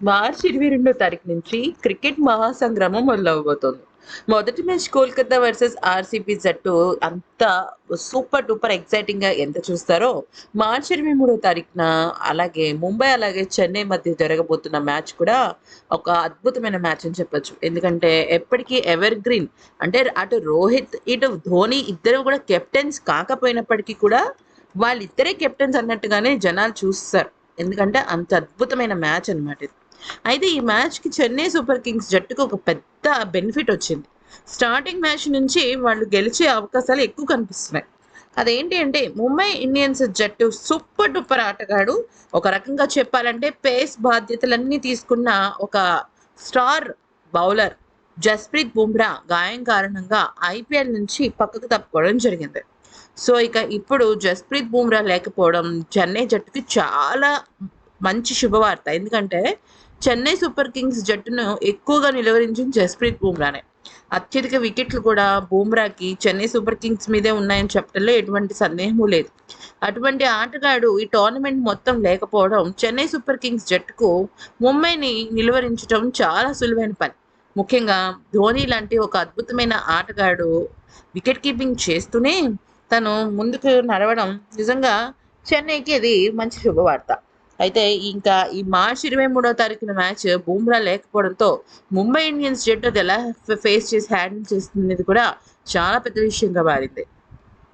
మార్చి ఇరవై రెండో తారీఖు నుంచి క్రికెట్ మహాసంగ్రామం మొదలవబోతోంది మొదటి మ్యాచ్ కోల్కతా వర్సెస్ ఆర్సీబీ జట్టు అంత సూపర్ డూపర్ ఎక్సైటింగ్గా ఎంత చూస్తారో మార్చి ఇరవై మూడో తారీఖున అలాగే ముంబై అలాగే చెన్నై మధ్య జరగబోతున్న మ్యాచ్ కూడా ఒక అద్భుతమైన మ్యాచ్ అని చెప్పొచ్చు. ఎందుకంటే ఎప్పటికీ ఎవర్ గ్రీన్ అంటే అటు రోహిత్ ఇటు ధోని ఇద్దరు కూడా కెప్టెన్స్ కాకపోయినప్పటికీ కూడా వాళ్ళిద్దరే కెప్టెన్స్ అన్నట్టుగానే జనాలు చూస్తారు. ఎందుకంటే అంత అద్భుతమైన మ్యాచ్ అన్నమాట ఇది. అయితే ఈ మ్యాచ్కి చెన్నై సూపర్ కింగ్స్ జట్టుకు ఒక పెద్ద బెనిఫిట్ వచ్చింది. స్టార్టింగ్ మ్యాచ్ నుంచి వాళ్ళు గెలిచే అవకాశాలు ఎక్కువ కనిపిస్తున్నాయి. అదేంటి అంటే ముంబై ఇండియన్స్ జట్టు సూపర్ డూపర్ ఆటగాడు. ఒక రకంగా చెప్పాలంటే పేస్ బాధ్యతలన్నీ తీసుకున్న ఒక స్టార్ బౌలర్ జస్ప్రీత్ బుమ్రా గాయం కారణంగా ఐపీఎల్ నుంచి పక్కకు తప్పుకోవడం జరిగింది. సో ఇక ఇప్పుడు జస్ప్రీత్ బుమ్రా లేకపోవడం చెన్నై జట్టుకి చాలా మంచి శుభవార్త. ఎందుకంటే చెన్నై సూపర్ కింగ్స్ జట్టును ఎక్కువగా నిలువరించిన జస్ప్రీత్ బుమ్రానే. అత్యధిక వికెట్లు కూడా బూమ్రాకి చెన్నై సూపర్ కింగ్స్ మీదే ఉన్నాయని చెప్పడంలో ఎటువంటి సందేహము లేదు. అటువంటి ఆటగాడు ఈ టోర్నమెంట్ మొత్తం లేకపోవడం చెన్నై సూపర్ కింగ్స్ జట్టుకు ముంబైని నిలువరించడం చాలా సులువైన పని. ముఖ్యంగా ధోని లాంటి ఒక అద్భుతమైన ఆటగాడు వికెట్ కీపింగ్ చేస్తూనే తను ముందుకు నడవడం నిజంగా చెన్నైకి అది మంచి శుభవార్త. అయితే ఇంకా ఈ మార్చ్ ఇరవై మూడో తారీఖున మ్యాచ్ బూమ్రా లేకపోవడంతో ముంబై ఇండియన్స్ జట్టు అది ఎలా ఫేస్ చేసి హ్యాండిల్ చేస్తుంది కూడా చాలా పెద్ద విషయంగా మారింది.